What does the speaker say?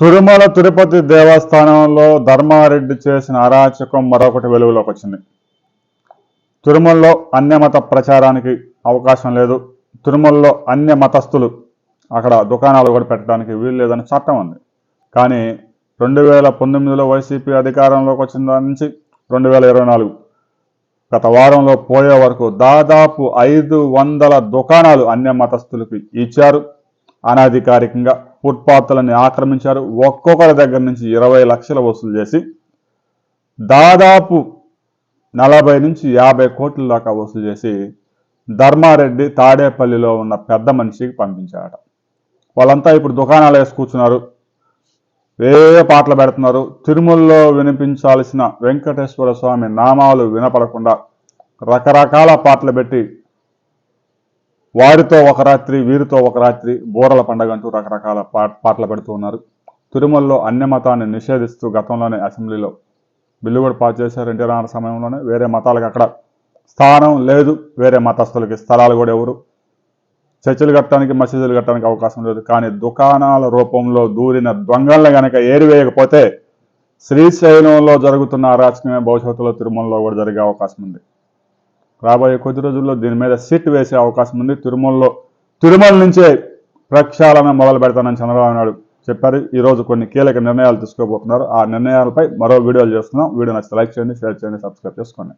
తిరుమల తిరుపతి దేవస్థానంలో ధర్మారెడ్డి చేసిన అరాచకం మరొకటి వెలుగులోకి వచ్చింది. తిరుమలలో అన్యమత ప్రచారానికి అవకాశం లేదు. తిరుమలలో అన్య మతస్థులు అక్కడ దుకాణాలు కూడా పెట్టడానికి వీలు లేదని చట్టం ఉంది. కానీ రెండు వేల పంతొమ్మిదిలో వైసీపీ అధికారంలోకి వచ్చిన దాని నుంచి రెండు వేల ఇరవై నాలుగు గత వారంలో పోయే వరకు దాదాపు ఐదు వందల దుకాణాలు అన్య మతస్థులకి ఇచ్చారు. అనధికారికంగా ఫుట్పాత్లని ఆక్రమించారు. ఒక్కొక్కరి దగ్గర నుంచి ఇరవై లక్షల వసూలు చేసి దాదాపు నలభై నుంచి యాభై కోట్ల దాకా వసూలు చేసి ధర్మారెడ్డి తాడేపల్లిలో ఉన్న పెద్ద మనిషికి పంపించాడట వాళ్ళంతా ఇప్పుడు దుకాణాలు వేసి కూర్చున్నారు. వేరే పాటలు పెడుతున్నారు? తిరుమలలో వినిపించాల్సిన వెంకటేశ్వర స్వామి నామాలు వినపడకుండా రకరకాల పాటలు పెట్టి వారితో ఒక రాత్రి వీరితో ఒక రాత్రి బోరల పండగ అంటూ రకరకాల పాటలు పెడుతూ ఉన్నారు. తిరుమలలో అన్య మతాన్ని నిషేధిస్తూ గతంలోనే అసెంబ్లీలో బిల్లు కూడా పాస్ చేశారు ఎన్టీ రామారావు సమయంలోనే. వేరే మతాలకు అక్కడ స్థానం లేదు. వేరే మతస్థులకి స్థలాలు కూడా ఎవరు చర్చలు కట్టడానికి మసీదులు కట్టడానికి అవకాశం లేదు. కానీ దుకాణాల రూపంలో దూరిన దొంగలను గనక ఏరివేయకపోతే శ్రీశైలంలో జరుగుతున్న అరాచకమే భవిష్యత్తులో తిరుమలలో కూడా జరిగే అవకాశం ఉంది. రాబోయే కొద్ది రోజుల్లో దీని మీద సిట్ వేసే అవకాశం ఉంది. తిరుమలలో తిరుమల నుంచే ప్రక్షాళన మొదలు పెడతానని చంద్రబాబు నాయుడు చెప్పారు. ఈ రోజు కొన్ని కీలక నిర్ణయాలు తీసుకోబోతున్నారు. ఆ నిర్ణయాలపై మరో వీడియోలు చేస్తున్నాం. వీడియో నచ్చితే లైక్ చేయండి షేర్ చేయండి సబ్స్క్రైబ్ చేసుకోండి.